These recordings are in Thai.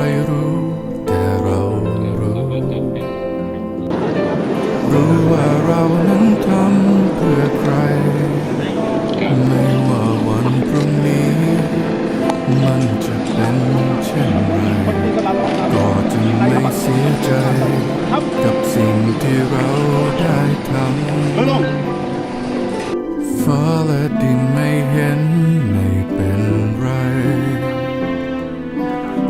ใครรู้แต่เรารู้ รู้ว่าเรานั้นทำเพื่อใคร ไม่ว่าวันพรุ่งนี้ มันจะเป็นเช่นไรก็จึงไม่เสียใจ กับสิ่งที่เราได้ทำฟ้าและดินไม่เห็น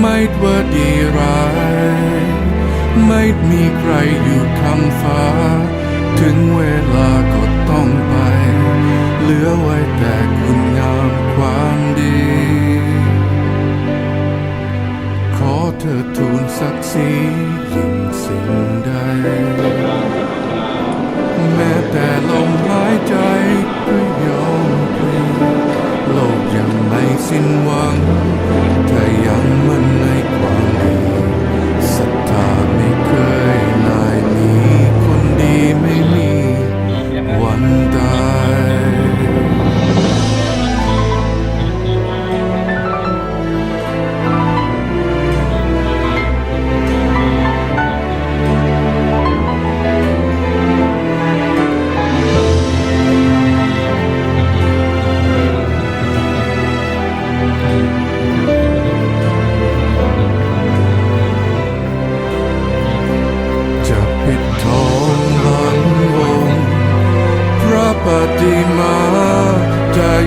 ไม่ว่าดีร้าย ไม่มีใครอยู่คำฟ้า ถึงเวลาก็ต้องไป เหลือไว้แต่คุณงามความดี ขอเธอทูลศักดิ์ศรียิ่งสิ่งใด แม้แต่ลมหายใจ สิ้นหวัง ถ้ายังมั่นในความดีศรัทธาไม่เคย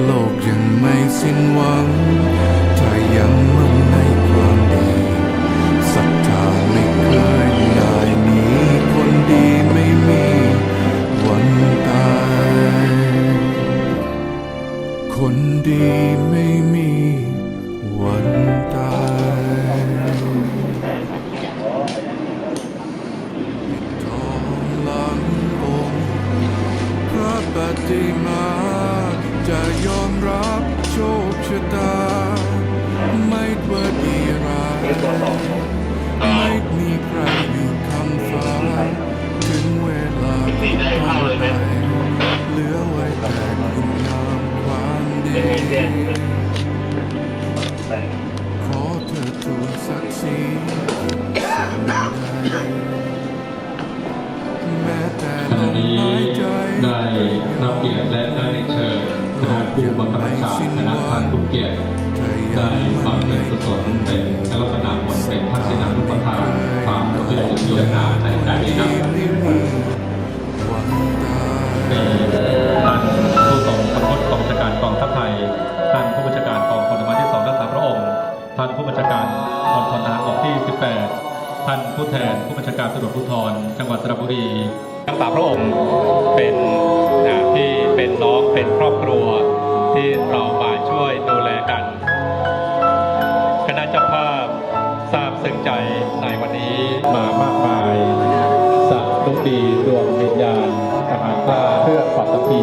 โลกยังไม่สิ้นหวัง ถ้ายังมั่นในความดีศรัทธาไม่เคยลายนีคนดีไม่มีวันตาย คนดีไม่ ขอเธอทูลศักดิ์ศรีสิ่งใดแม้แต่ขลณะมนี้หายใจได้รับเกียรติและได้เชิญคณะผู้บังคับบัญชาคณะทานทุกเกียรติ เธอยัได้งบำมั่นในเพ็ญกุศลเป็นดีลักษณะบนเป็นทักษิ 8ท่านผู้แทนผู้บัญชาการตำรวจภูธรจังหวัดสระบุรีทั้งสามพระองค์เป็นที่เป็นน้องเป็นครอบครัวที่เรามาช่วยดูแลกันคณะเจ้าภาพทราบซึ้งใจในวันนี้มามากมายสักลุกดีดวงวิญญาณทหารกล้าเพื่อควาภี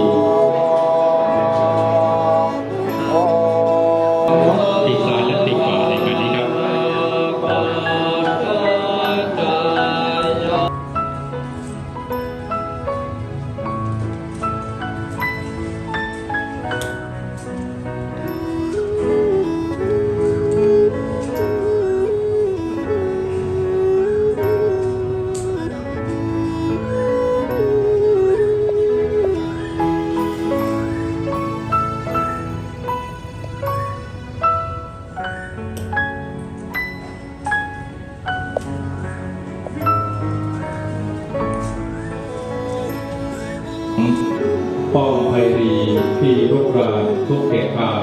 ป้องไพรีที่รุกรานทุกเขตภาพ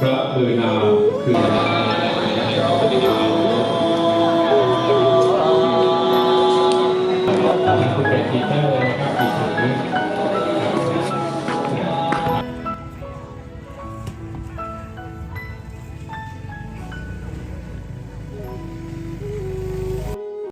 พระคือนาคือนาที่เตอร์นะครับ